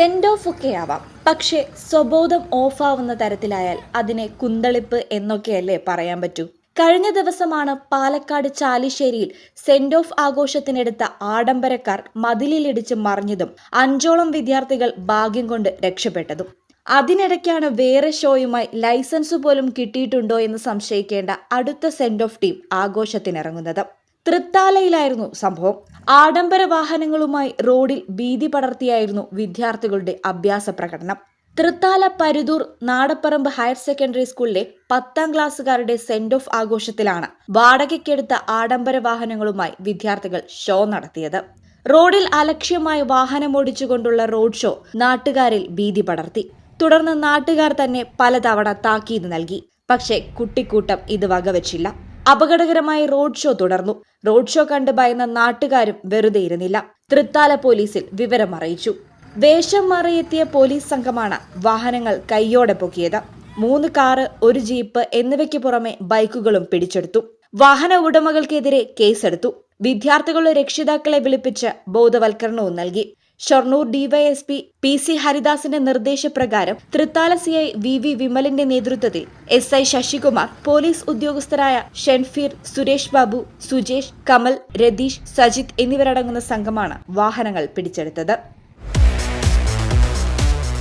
Send off ഒക്കെ ആവാം പക്ഷേ സ്വബോധം ഓഫാവുന്ന തരത്തിലായാൽ അതിനെ കുന്തളിപ്പ് എന്നൊക്കെയല്ലേ പറയാൻ പറ്റൂ. കഴിഞ്ഞ ദിവസമാണ് പാലക്കാട് ചാലിശ്ശേരിയിൽ സെൻഡ് ഓഫ് ആഘോഷത്തിനെടുത്ത ആഡംബരക്കാർ മതിലിലിടിച്ച് മറിഞ്ഞതും അഞ്ചോളം വിദ്യാർത്ഥികൾ ഭാഗ്യം കൊണ്ട് രക്ഷപ്പെട്ടതും. അതിനിടയ്ക്കാണ് വേറെ ഷോയുമായി ലൈസൻസ് പോലും കിട്ടിയിട്ടുണ്ടോ എന്ന് സംശയിക്കേണ്ട അടുത്ത സെൻഡ് ഓഫ് ടീം ആഘോഷത്തിനിറങ്ങുന്നത്. തൃത്താലയിലായിരുന്നു സംഭവം. ആഡംബര വാഹനങ്ങളുമായി റോഡിൽ ഭീതി പടർത്തിയായിരുന്നു വിദ്യാർത്ഥികളുടെ അഭ്യാസ പ്രകടനം. തൃത്താല പരുതൂർ നാടപ്പറമ്പ് ഹയർ സെക്കൻഡറി സ്കൂളിലെ പത്താം ക്ലാസ്സുകാരുടെ സെൻഡ് ഓഫ് ആഘോഷത്തിലാണ് വാടകയ്ക്കെടുത്ത ആഡംബര വാഹനങ്ങളുമായി വിദ്യാർത്ഥികൾ ഷോ നടത്തിയത്. റോഡിൽ അലക്ഷ്യമായി വാഹനമോടിച്ചുകൊണ്ടുള്ള റോഡ് ഷോ നാട്ടുകാരിൽ ഭീതി പടർത്തി. തുടർന്ന് നാട്ടുകാർ തന്നെ പലതവണ താക്കീത് നൽകി. പക്ഷേ കുട്ടിക്കൂട്ടം ഇത് വകവച്ചില്ല. അപകടകരമായി റോഡ് ഷോ തുടർന്നു. റോഡ് ഷോ കണ്ട് ഭയന്ന നാട്ടുകാരും വെറുതെ ഇരുന്നില്ല. തൃത്താല പോലീസിൽ വിവരം അറിയിച്ചു. വേഷം മാറിയെത്തിയ പോലീസ് സംഘമാണ് വാഹനങ്ങൾ കൈയോടെ പൊക്കിയത്. മൂന്ന് കാറ് ഒരു ജീപ്പ് എന്നിവയ്ക്ക് പുറമെ ബൈക്കുകളും പിടിച്ചെടുത്തു. വാഹന ഉടമകൾക്കെതിരെ കേസെടുത്തു. വിദ്യാർത്ഥികളുടെ രക്ഷിതാക്കളെ വിളിപ്പിച്ച് ബോധവൽക്കരണവും നൽകി. ഷൊർണൂർ ഡിവൈഎസ്പി പി സി ഹരിദാസിന്റെ നിർദ്ദേശപ്രകാരം Thrithala C I V V വിമലിന്റെ നേതൃത്വത്തിൽ എസ് ഐ ശശികുമാർ പോലീസ് ഉദ്യോഗസ്ഥരായ ഷെൻഫീർ സുരേഷ് ബാബു സുജേഷ് കമൽ രതീഷ് സജിത് എന്നിവരടങ്ങുന്ന സംഘമാണ് വാഹനങ്ങൾ പിടിച്ചെടുത്തത്.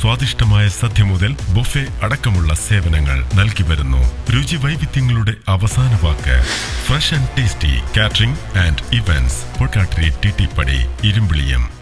സ്വാദിഷ്ടമായ സദ്യ മുതൽ ബുഫെ അടക്കമുള്ള സേവനങ്ങൾ നൽകി വരുന്നു. രുചി വൈവിധ്യങ്ങളുടെ അവസാന വാക്ക്. Fresh and tasty catering and events. T പടി ഇരുമ്പിളിയം.